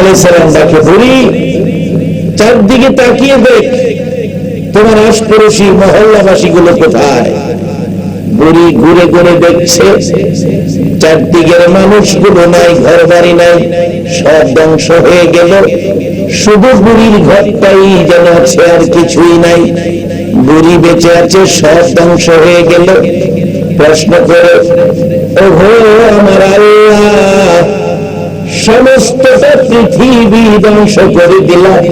আলাইসালাম ডাকে চারদিকে তাকিয়ে দেখ, তোমার আশপড়শি মহল্লাবাসী গুলো কোথায়? বুড়ি ঘুরে ঘুরে দেখছে, চারদিকের মানুষগুলো নাই ঘর বাড়ি নাই, সব ধ্বংস হয়ে গেল। শুধু বুড়ির ঘরটাই যেন আছে, আর কিছুই নাই। বুড়ি বেঁচে আছে, সব ধ্বংস হয়ে গেল। প্রশ্ন করে ও আমার আল্লাহ সমস্তটা পৃথিবী ধ্বংস করে দিলাম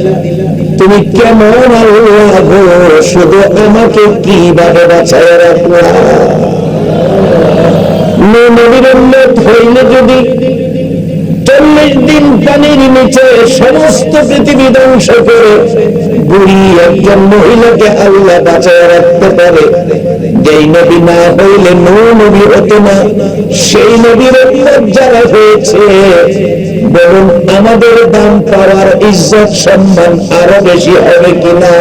তুমি কেমন শুধু আমাকে কীভাবে বাঁচায় উন্নত হইলে যদি চল্লিশ দিন পানির নিচে সমস্ত পৃথিবী ধ্বংস করে বুড়ি একজন মহিলাকে আল্লাহ বাঁচায় রাখতে পারে। যেই নবী না হইলে নৌ নবী হতো না, সেই নবীর যারা হয়েছে বলুন আমাদের দাম পাওয়ার ইজ্জত সম্মান আরও বেশি হবে কিনা?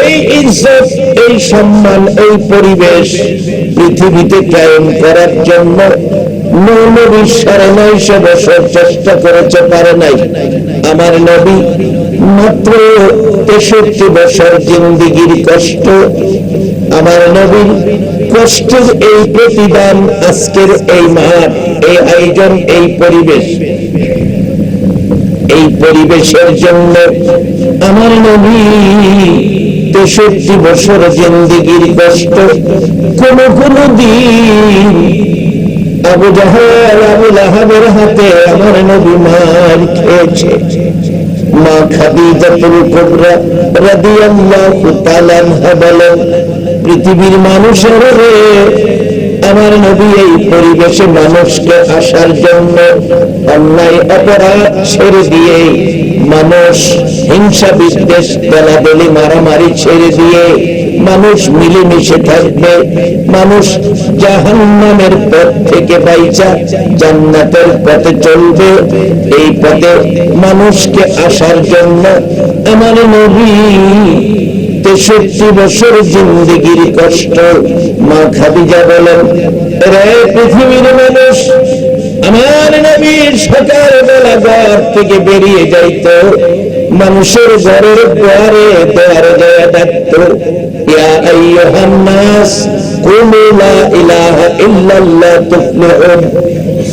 এই ইজ্জত, এই সম্মান, এই পরিবেশ পৃথিবীতে কায়েম করার জন্য নবী সাড়ে নয়শো বছর চেষ্টা করেছে, পারে নাই। আমার নবী মাত্র তেষট্টি বছর জিন্দিগির কষ্ট আমার নবীর কষ্টের এই প্রতিদান আজকের এই মাঠ এই আয়োজন, এই পরিবেশ। এই পরিবেশের জন্য আমার নবী তেষট্টি বছর জিন্দিগির কষ্ট কোন কোন দিন আবু জাহাল, আবু লাহাবের হাতে আমার নবী মার খেয়েছে। মা খাদিজাতুল কুবরা রাদিয়াল্লাহু তাআলা বলেন পৃথিবীর মানুষের আমার নবী এই পরিবেশে মানুষকে আসার জন্য অন্যায়, অপরাধ ছেড়ে দিয়ে মানুষ হিংসা, বিদ্বেষ, বেলাবেলি, মারামারি ছেড়ে দিয়ে মানুষ মিলেমিশে থাকবে। মানুষ জাহান্নামের পথ থেকে বাইচা জান্নাতের পথে চলবে। এই পথে মানুষকে আসার জন্য আমার নবী তেষট্টি বছর জিন্দিগির কষ্ট। মা খাদিজা বলেন পৃথিবীর মানুষ, আমার নবীর সকাল বেলা ঘর থেকে বেরিয়ে যাইত। মানুষের ঘরের দ্বারে দ্বারে যায় ডাকত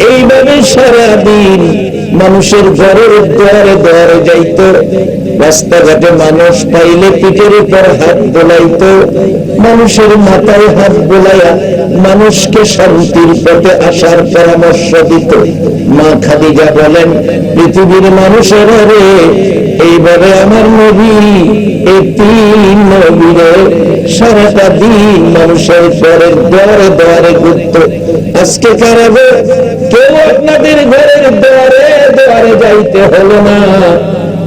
এইভাবে সারা দিন মানুষের ঘরের দ্বারে দ্বারে যাইত। রাস্তাঘাটে মানুষ পাইলে পিঠের উপর হাত বোলাইত। মানুষের মাথায় হাত বোলাইয়া মানুষকে শান্তির পথে আসার পরামর্শ দিত। মা খাদিজা বলেন, পৃথিবীর মানুষের রে, এইভাবে আমার নবী, এই তিন সারাটা দিন মানুষের পরের দ্বারে দ্বারে ঘুরত। আজকে কারাবে কেউ আপনাদের ঘরের দ্বারে দ্বারে যাইতে হলো না।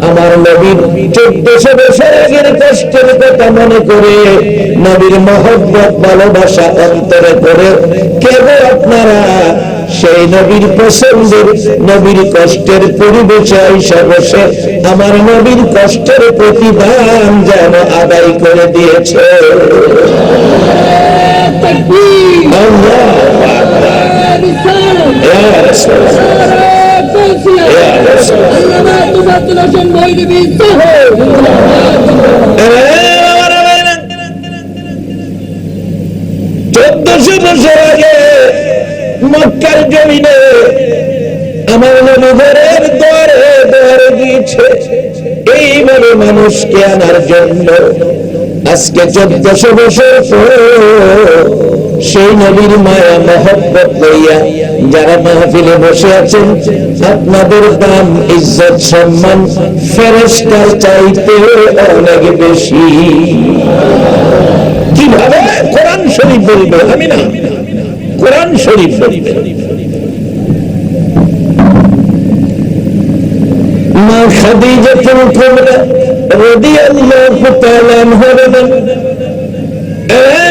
আমার নবীর চোদ্দশো বছর আগের কষ্টের কথা মনে করে নবীর মহব্বত ভালোবাসা অন্তরে করে কেবল আপনারা? সেই নবীর পছন্দের নবীর কষ্টের পরিবেশে আইসা বসে আমার নবীর কষ্টের প্রতিদান যেন আদায় করে দিয়েছে। আল্লাহ। ইয়া রাসূলুল্লাহ। চোদ্দশো বছর আগে মক্কার জমিনে আমার নবীদের দ্বারে দ্বারে দিয়েছে এইভাবে মানুষকে আনার জন্য আজকে চোদ্দশো বছর সেই নবীর মায়া, মহব্বত লইয়া যারা মাহফিলে বসে আছেন, আপনাদের দাম, ইজ্জত, সম্মান ফেরেস্তার চাইতে অনেক বেশি। কীভাবে? কোরআন শরীফ বলবে আমি না কোরআন শরীফ বলবে। মা খাদিজাতুল কুবরা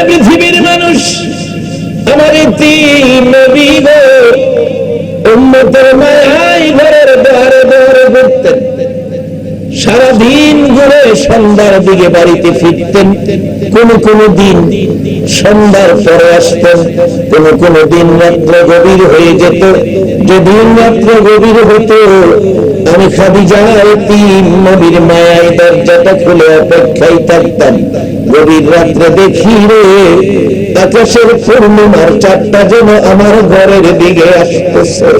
পৃথিবীর মানুষ, আমার সারাদিন ঘুরে সন্ধ্যার দিকে বাড়িতে ফিরতেন। কোন কোন দিন সন্ধ্যার পরে আসতেন, কোন কোন দিন রাত্র গভীর হয়ে যেত। যেদিন রাত্র গভীর হতো আমি খাদিজার তিন নবীর মায়ায় দরজাটা খুলে অপেক্ষায় থাকতাম। গভীর রাত্রে দেখি রে, আকাশের পূর্ণিমার চারটা যেন আমার ঘরের দিকে আসতেছে।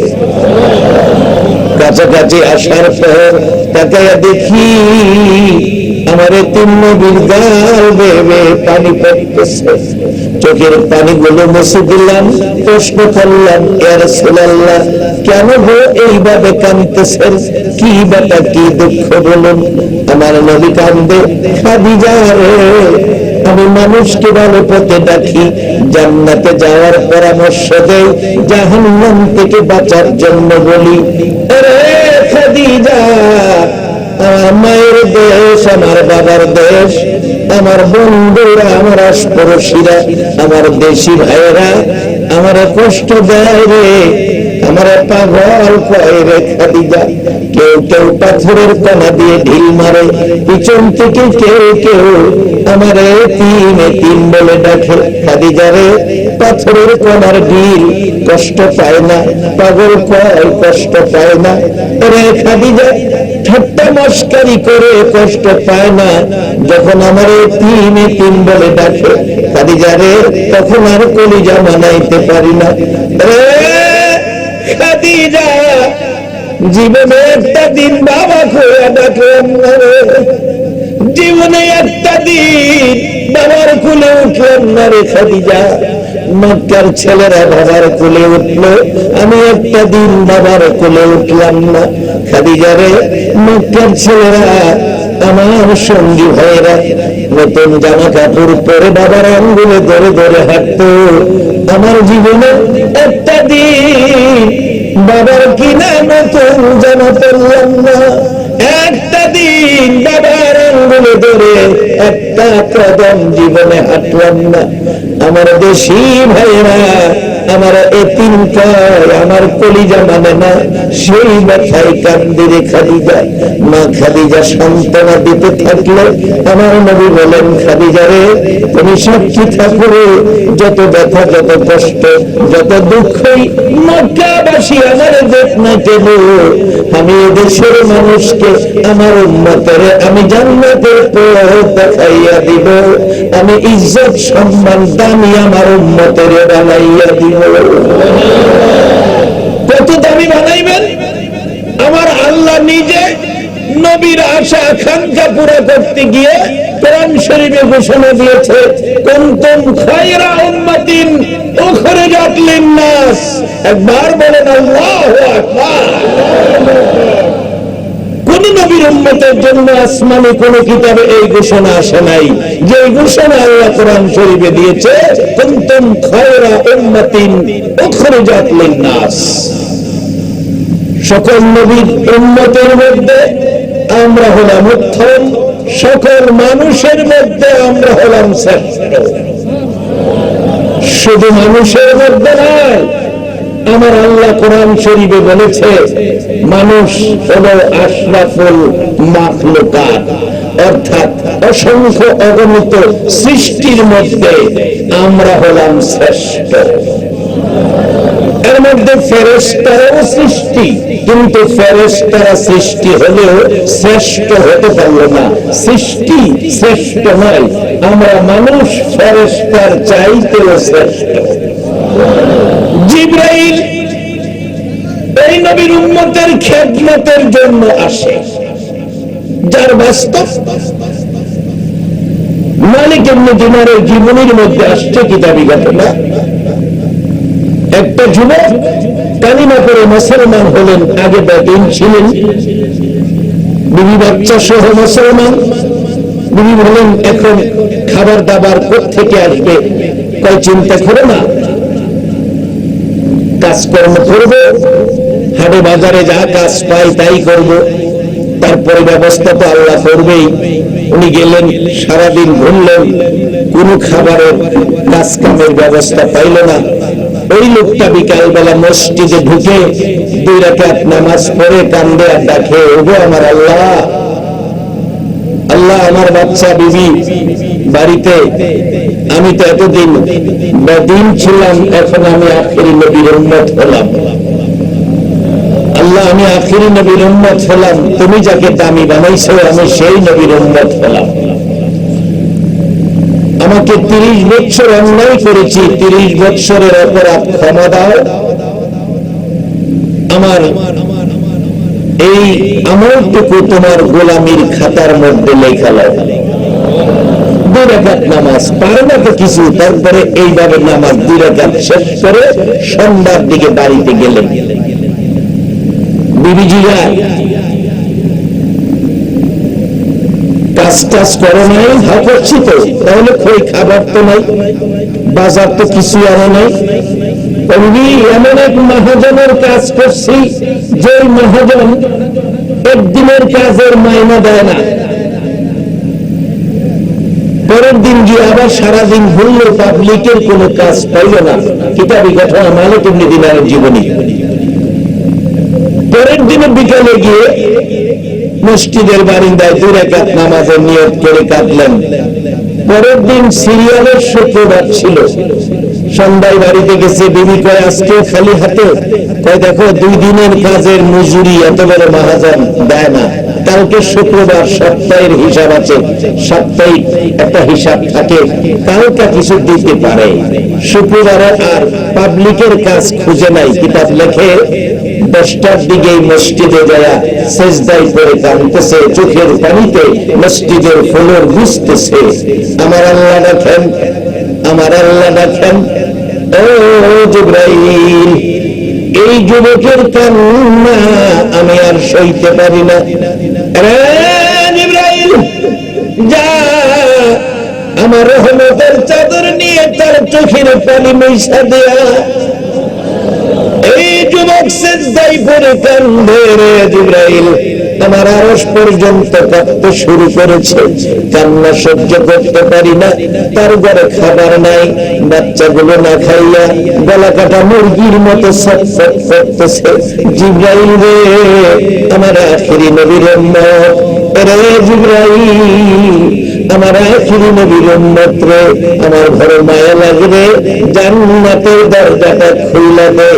কাছাকাছি আসার পর তাকাইয়া দেখি আমার তিন নবীর গাল বেবে পানি পড়তেছে। চোখের পানিগুলো মুছে দিলাম, প্রশ্ন করলাম এর সুলাল্লাহ কেন গো এইভাবে কাঁদতেছেন? কি ব্যাপার, কি দুঃখ বলুন? আমার নবী কান্দে খাদিজা রে, আমি মানুষকে ভালো পথে ডাকি, জান্নাতে যাওয়ার পরামর্শ দেই, জাহান্নাম থেকে বাঁচার জন্য বলি। খাদিজা আমার দেশ, আমার বাবার দেশ, আমার বন্ধুরা, আমার আশপড়শিরা, আমার দেশি ভাইয়েরা, আমার কষ্ট দেয় রে। আমার পাগল কয় রে খাদিজা? কেউ কেউ পাথরের কণা দিয়ে ঢিল মারে, পিছন থেকে কেউ কেউ আমার তিন তিন বলে ডাকে। খাদিজা রে, পাথরের কণার ঢিল কষ্ট পায় না, পাগল কষ্ট পায় না। রে খাদিজা, ঠাট্টা মস্কারি করে কষ্ট পায় না, যখন আমার তিন তিন বলে ডাকে। খাদিজা রে, তখন আর কলিজা মানাইতে পারি না। রে খাদিজা জীবনে একটা দিন বাবা খোয়া জীবনে একটা দিন বাবার না রে খাদিজা। মক্কার ছেলেরা বাবার কোলে উঠল, আমি একটা দিন বাবার কোলে উঠলাম না। খাদিজা রে, মক্কার ছেলেরা আমার সঙ্গী ভাইরা নতুন জামা কাপড় পরে বাবার আঙ্গুলে ধরে ধরে হাঁটতো। আমার জীবনে একটা দিন বাবার কিনা নতুন জামা পড়লাম না। একটা দিন বাবার আঙ্গুলে ধরে একটা কদম জীবনে হাঁটলাম না। আমার দেশি ভাইরা আমার এতিম কয় আমার কলিজা মানে না, সেই ব্যথায় কান্দিরে খাদিজা। মা খাদিজা সান্ত্বনা দিতে থাকলে আমার নবী বলেন, খাদিজা রে, তুমি সাক্ষী থাকো যত ব্যথা, যত কষ্ট, যত দুঃখই মক্কাবাসী আমার দেখ না কেন। আমি এদেশের মানুষকে, আমার উন্মতের আমি জান্নাতের পথ দেখাইয়া দিব। আমি ইজ্জত সম্মান দামি আমার উন্মতের বানাইয়া দিব। কত দামি বানাইবেন? আমার আল্লাহ নিজে নবীর আশা আকাঙ্ক্ষা পুরো করতে গিয়ে কোরআন শরীফে ঘোষণা দিয়েছে, কুনতুম খায়রা উম্মাতিন উখরিজাত লিন-নাস। একবার বলেন, আল্লাহু আকবার। কোন নবীর উম্মতের জন্য আসমানে কোন কিতাবে এই ঘোষণা আসে নাই। যে ঘোষণা আল্লাহ কোরআন শরীফে দিয়েছে, কুনতুম খায়রা উম্মাতিন উখরিজাত লিন-নাস। সকল নবীর উন্মতের মধ্যে আমরা হলাম উত্তম সকল মানুষের মধ্যে আমরা হলাম শ্রেষ্ঠ। শুধু মানুষের মধ্যে নয় আমার আল্লাহ কোরআন শরীফে বলেছে, মানুষ হলো আশরাফুল মাখলুকাত। অর্থাৎ অসংখ্য অগণিত সৃষ্টির মধ্যে আমরা হলাম শ্রেষ্ঠ। এর মধ্যে ফেরেস্তারাও সৃষ্টি, কিন্তু ফেরেস্তারা সৃষ্টি হলেও শ্রেষ্ঠ হতে পারল না। সৃষ্টি শ্রেষ্ঠ নয়, আমরা মানুষ ফেরেস্তার চাইতেও শ্রেষ্ঠ। জিব্রাইল এই নবীর উন্মতের খেদমতের জন্য আসে। যার বাস্তব মালিক এমনি দিনারের জীবনের মধ্যে আসছে কিতাবি ঘটনা। একটা যুবক কালিমা করে মুসলমান হলেন, আগে বেদিন ছিলেন। বিবি বাচ্চা সহ মুসলমান। বিবি বলেন, এখন খাবার দাবার থেকে আসবে? কয় চিন্তা করো না। কাজকর্ম করব হাটে বাজারে যা কাজ পাই তাই করব, তারপরে ব্যবস্থা তো আল্লাহ করবেই। উনি গেলেন, সারাদিন ঘুরলেন, কোনো খাবারের কাজ কামের ব্যবস্থা পাইল না। ওই লোকটা বিকালবেলা মসজিদে ঢুকে দুই রাকাত নামাজ পড়ে কান্দে আর ডাকে ওগো আমার আল্লাহ আল্লাহ আমার বাচ্চা, বিবি বাড়িতে, আমি তো এতদিন বেদিন ছিলাম, এখন আমি আখেরি নবীর উন্মত হলাম। আল্লাহ, আমি আখেরি নবীর উন্মত হলাম, তুমি যাকে দামি বানাইছো, আমি সেই নবীর উন্মত হলাম। আমাকে তিরিশ বছর অন্যায় করেছি, তিরিশ বছরের অপরাধ ক্ষমা দাও। আমার এই আমলটুকু তোমার গোলামির খাতার মধ্যে লেখা লাও তাহলে খাবার তো নাই, বাজার তো কিছু আনে নাই। আমি এমন এক মহাজনের কাজ করছি যে মহাজন একদিনের কাজের মাইনা দেয় না। পরের দিন গিয়ে আবার সারাদিন ঘুরলে পাবলিকের কোনো কাজ পাইল না কিতাবি ঘটনা মালিক ইবনে দিনারের জীবনী। পরের দিনে বিকালে গিয়ে মসজিদের বারিন্দায় দুই রেখাত নামাজের নিয়ত করে কাটলেন পরের দিন সিরিয়ালের শুক্রবার ছিল। সন্ধ্যায় বাড়িতে গেছে, বিবি কয়, আজকে খালি হাতে। কয়, দেখো, দুই দিনের কাজের মজুরি এত বড় মহাজন দেয় না। কালকে শুক্রবার সপ্তাহের হিসাব আছে সাপ্তাহিক একটা হিসাব থাকে, কালকে কিছু দিতে পারে। শুক্রবারে আর পাবলিকের কাজ খুঁজে নাই, কিতাব লেখে, দশটার দিকে মসজিদে যায় সেজদাই করে কাঁদতেছে, চোখের পানিতে মসজিদের ফলর বুঝতেছে। আমার আল্লাহ দেখেন আমার আল্লাহ দেখেন ও জিব্রাইল এই যুবকের কান্না আমি আর সইতে পারি না। আমার রহমতের চাদর নিয়ে তার চোখের পানি মিশা দেয়া। এই যুবক সেজদাই পরে কান্দে রে জিব্রাইল। আমার আরস পর্যন্ত কাঁদতে শুরু করেছে। কান্না সহ্য করতে পারি না। তার ঘরে খাবার নাই। বাচ্চাগুলো না খাইয়া গলা কাটা মুরগির মতো করতেছে। জিব্রাইল রে, আমার আখেরি নবীর জিব্রাইল আমার আখিরি নবীর উম্মত রে আমার ঘরে মায়া লাগবে, জান্নাতের দরজাটা খুলে দে।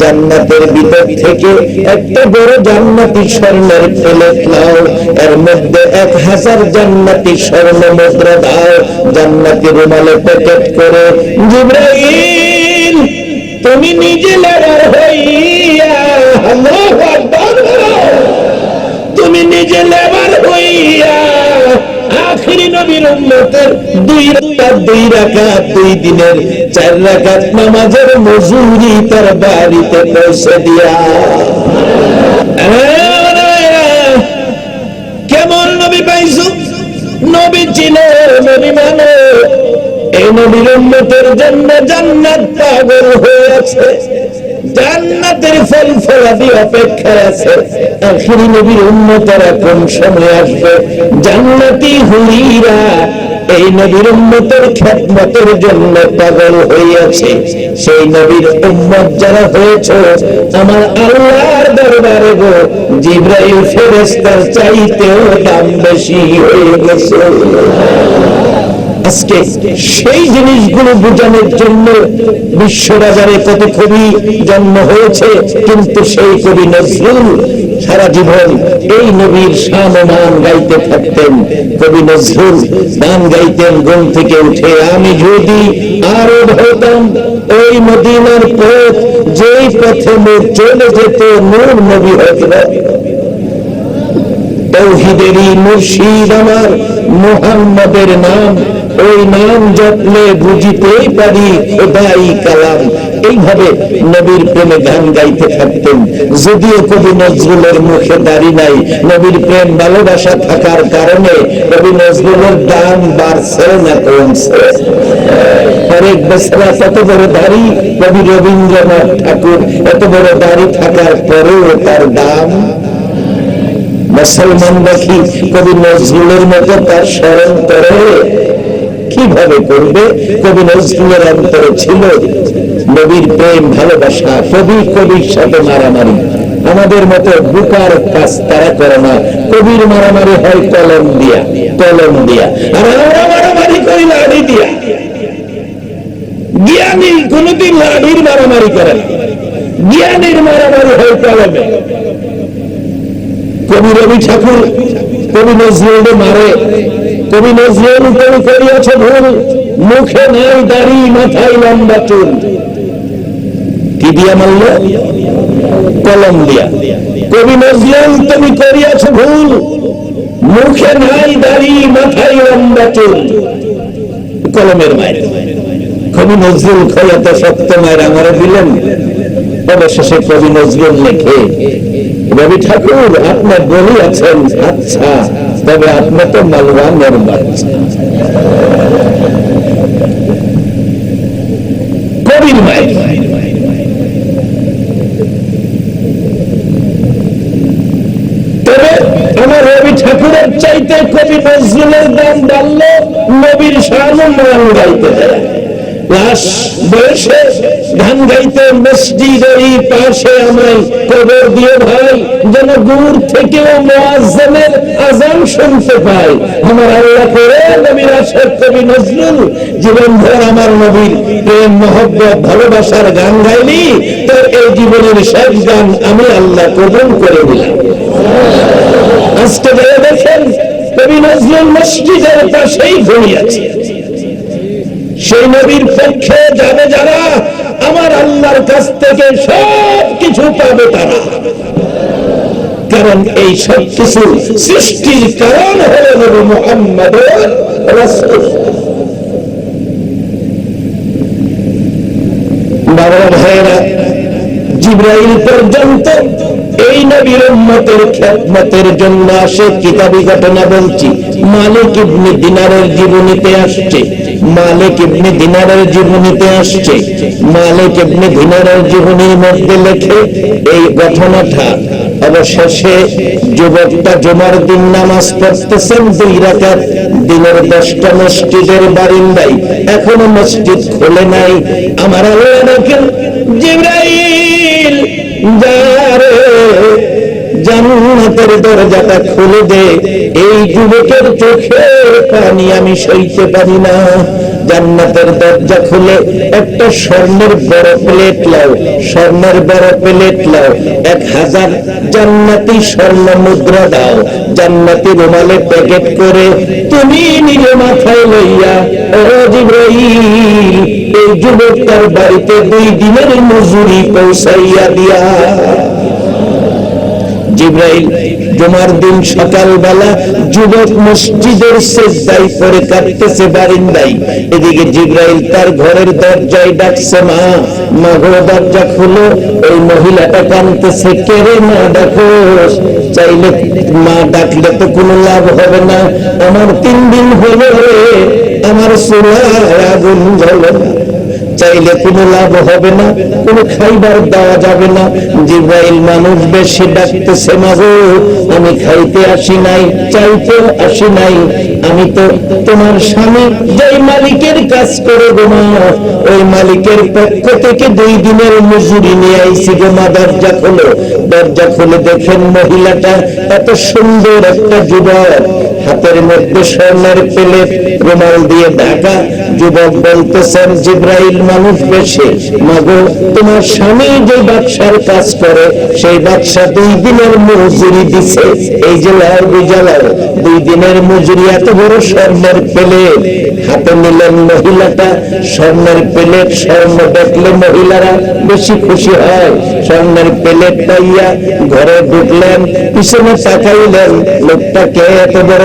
জান্নাতের ভিতর থেকে একটা বড় জান্নাতি স্বর্ণের প্লেট নাও, এর মধ্যে এক হাজার জান্নাতি স্বর্ণ মুদ্রা দাও। জান্নাতি রুমালে প্যাকেট করে, জিব্রাইল, তুমি নিজে লাগার হইয়া তুমি নিজে লেবার হইয়া আখিরি নবীর উম্মতের দুই রাকাত দুই রাকাত, দুই দিনের চার রাকাত নামাজের মজুরি তার বাড়িতে পৌঁছে দিয়া। কেমন নবী পাইছো? নবী ছিল নবী মানে। এই নবীর উম্মতের জন্য জান্নাত পাগল হয়ে আছে। জান্নাতের ফল ফলাদি অপেক্ষায় আছে। আখিরি নবীর উন্মতরা কোন সময় আসবে। জান্নাতি হুলিরা এই নবীর উন্মতের খ্যাতমতের জন্য পাগল হইয়াছে। সেই নবীর উম্মত যারা হয়েছ, আমার আল্লাহর দরবারে গো, জিব্রাইল ফেরেস্তার চাইতেও দাম বেশি হয়ে গেছে। আজকে সেই জিনিসগুলো বোঝানোর জন্য বিশ্ববাজারে কত কবি জন্ম হয়েছে, কিন্তু সেই কবি নজরুল সারা জীবন এই নবীর সামমান গাইতে থাকতেন। কবি নজরুল গান গাইতেন, ঘুম থেকে উঠে আমি যদি আরও হতাম ওই মদিনার পথ যেই পথে মোর চলে যেত নূর নবী হতো তৌহিদেরই মুর্শিদ আমার, মোহাম্মদের নাম, ওই নাম জপলে বুঝিতেই পারি খোদাই কালাম। এইভাবে নবীর প্রেমে গান গাইতে থাকতেন। যদিও কবি নজরুলের মুখে দাড়ি নাই, নবীর প্রেম ভালোবাসা থাকার কারণে কবি নজরুলের দাম বাড়ছে না কমছে। হরেক বেসরা কত বড় দাড়ি, কবি রবীন্দ্রনাথ ঠাকুর এত বড় দাড়ি থাকার পরেও তার দাম মুসলমান দেখি কবি নজরুলের মতো তার স্মরণ করে? কীভাবে করবে? কবি নজরুলের অন্তরে ছিল নবীর প্রেম, ভালোবাসা, কবি কবির সাথে মারামারি। আমাদের মতো বুকার কাজ তারা করে না। কবির মারামারি হয় কলম দিয়া কলম দিয়া। আর আমরা মারামারি করি লাড়ি দিয়া। জ্ঞানী কোনদিন লাড়ির মারামারি করে না। জ্ঞানীর মারামারি হয় কলমে কবি রবি ঠাকুর, কবি নজরুল মারে। কবি নজরুল তুমি করিয়াছ ভুল মুখে নাই, দাড়ি মাথায় লম্বা চুল। কি দিয়া মারল? কলম দিয়া। কবি নজরুল, তুমি করিয়াছ ভুল, মুখে নাই, দাড়ি মাথায় লম্বা চুল। কলমের মায়ের। কবি নজরুল খয়াতে সত্য মায়ের আমারে দিলেন। অবশেষে কবি নজরুল লেখে। রবি ঠাকুর, আপনার বলি আছেন আচ্ছা তবে আপনি তো মালওয়ানের বাচ্চা কবির মায়ের ঠাকুরের চাইতে কবি নজরুলের দাম বাড়লো নবীর বয়সে ধান গাইতে মসজিদের পাশে আমায় কবর দিয়ে ভাই, যেন দূর থেকেও আজান শুনতে আমার আল্লাহ করে নবীর আশের কবি নজরুল আমার নবীর প্রেম, মহব্বত, ভালোবাসার গান গাইলি তোর এই জীবনের শেষ গান আমি আল্লাহ কবুল করে দিলাম। আজকে দেখেন কবি নজরুল মসজিদের পাশেই ঘুমিয়েছে সেই নবীর পক্ষে যাবে যারা আমার আল্লাহর কাছ থেকে সব কিছু পাবে তারা। কারণ এই সব কিছু সৃষ্টির কারণ হল নবী মোহাম্মদ বাবা ভাইরা জিব্রাইল পর্যন্ত এই নবীর জন্য আসে কিতাবি ঘটনা বলছি। মালিক ইবনে দিনারের জীবনীতে আসছে। মালিক ইবনে দিনারের জীবনীতে আসছে। মালিক দিনারের জীবনীর মধ্যে লেখে এই ঘটনাটা। অবশেষে যুবকটা জমার দিন নামাজ পড়তেছেন, দুই দিনের দশটা মসজিদের বারিন্দায়। এখনও মসজিদ খোলে নাই। আমার দেখেন জিব্রাইল, যারে জান্নাতের দরজাটা খুলে দে। এই যুবকের চোখে পানি আমি সইতে পারি না। জান্নাতের দরজা খুলে, একটা স্বর্ণের বড় প্লেট লাও, স্বর্ণের বড় প্লেট লাও, এক হাজার জান্নাতি স্বর্ণ মুদ্রা দাও, জান্নাতি রুমালে প্যাকেট করে তুমি নিজে মাথায় লইয়া এই যুবক তার বাড়িতে দুই দিনের মজুরি পৌঁছাইয়া দিয়া। জিব্রাইল, জুমার দিন সকালবেলা যুবক মসজিদের শেষদাই পরে কাটতেছে বারিন্দাই। এদিকে জিব্রাইল তার ঘরের দরজায় ডাকছে, মা মা গো দরজা খুলো, ওই মহিলাটা কানতেছে কেড়ে মা ডাকো চাইলে মা ডাকলে তো কোনো লাভ হবে না। আমার তিন দিন হলো আমার চুলায় আগুন জ্বলে না। চাইলে কোনো লাভ হবে না, কোনো খাইবার দেওয়া যাবে না। জিব্রাইল মানুষ বেশি ডাকতেছে মাগো আমি খাইতে আসি নাই চাইতে আসি নাই। আমি তো তোমার স্বামী, যেই মালিকের কাজ করে গো মা। ওই মালিকের পক্ষ থেকে দুই দিনের মজুরি নিয়ে আইছি গো মা, দরজা খোলো। দরজা খুলে দেখেন মহিলাটা, এত সুন্দর একটা যুবক। হাতের মধ্যে স্বর্ণের প্লেট রুমাল দিয়ে ঢাকা যুবক বলতেছেন জিব্রাইল মানুষ বেশি। মাগো, তোমার স্বামী যে ব্যবসার কাজ করে, সেই ব্যবসা দুই দিনের মজুরি দিছে। এই যে লাল বিজালার, দুই দিনের মজুরি এত বড় স্বর্ণের প্লেট হাতে নিলেন মহিলাটা, স্বর্ণের প্লেট স্বর্ণ দেখলে মহিলারা বেশি খুশি হয়। স্বর্ণের প্লেট পাইয়া ঘরে ঢুকলেন, পিছনে তাকাইলেন, লোকটাকে এত বড়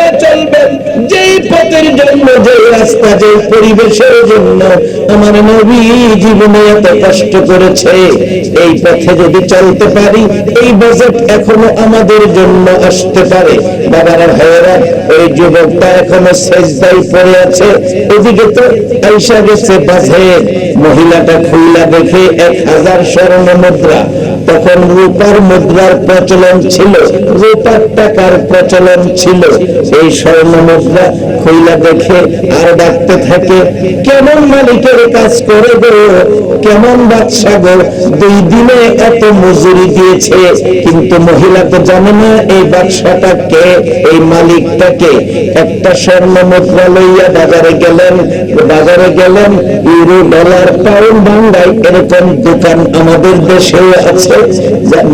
পথের জন্য যে রাস্তা, যে পরিবেশের জন্য আমার নবী জীবনে এত কষ্ট করেছে। এই পথে যদি চলতে পারি, এই বাজেট এখনও আমাদের জন্য আসতে পারে। বাবারা, ভাইয়েরা, ওই যুবকটা এখনও শেষদাই পড়ে আছে। ওদিকে তো আইসা গেছে বাজেট মহিলাটা খুললা দেখে এক হাজার স্বর্ণ মুদ্রা। তখন রূপার মুদ্রার প্রচলন ছিল, রূপার টাকার প্রচলন ছিল। এই স্বর্ণ মুদ্রা খুইলা দেখে আর ডাকতে থাকে, কেমন মালিকের কাজ করে গো? কেমন বাদশা গো? দুই দিনে এত মজুরি দিয়েছে, কিন্তু মহিলা তো জানে না এই বাদশাটা কে, এই মালিকটা কে? একটা স্বর্ণ মুদ্রা লইয়া বাজারে গেলেন বাজারে গেলেন ইউরো ডলার, পাউন্ড, বাংলায় এরকম দোকান আমাদের দেশেও আছে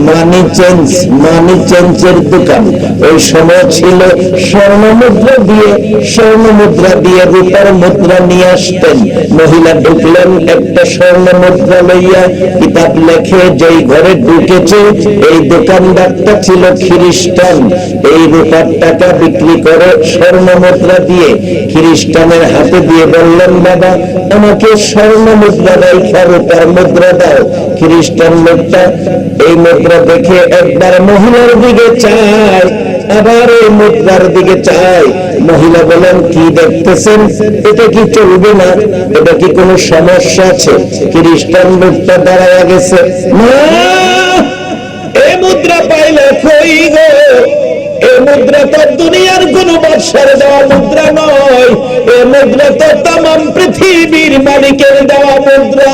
মানি চেঞ্জ মানি চেঞ্জের দোকান। ওই সময় ছিল স্বর্ণ মুদ্রা দিয়ে স্বর্ণ মুদ্রা দিয়ে রূপার মুদ্রা নিয়ে আসতেন। মহিলা ঢুকলেন, একটা স্বর্ণ মুদ্রা লইয়া কিতাব লেখে, যেই ঘরে ঢুকেছে, এই দোকানদারটা ছিল খ্রিস্টান। এই রূপার টাকা বিক্রি করে স্বর্ণ মুদ্রা দিয়ে খ্রিস্টানের হাতে দিয়ে বললেন, বাবা, আমাকে স্বর্ণ মুদ্রা রাইখা রূপার মুদ্রা দাও। খ্রিস্টান লোকটা এই মুদ্রা দেখে একবার মহিলার দিকে চায়। আবার এই মুদ্রার দিকে চাই। মহিলা বলেন, কি দেখতেছেন? এটা কি চলবে না? এটা কি কোনো সমস্যা আছে? খ্রিস্টান লোকটা দাঁড়ায় গেছে। এই মুদ্রা পাইলে কই গো? এই মুদ্রা তো দুনিয়ার কোন বাদশার দেওয়া মুদ্রা নয়। এই মুদ্রা তো তাম পৃথিবীর মালিকের দেওয়া মুদ্রা।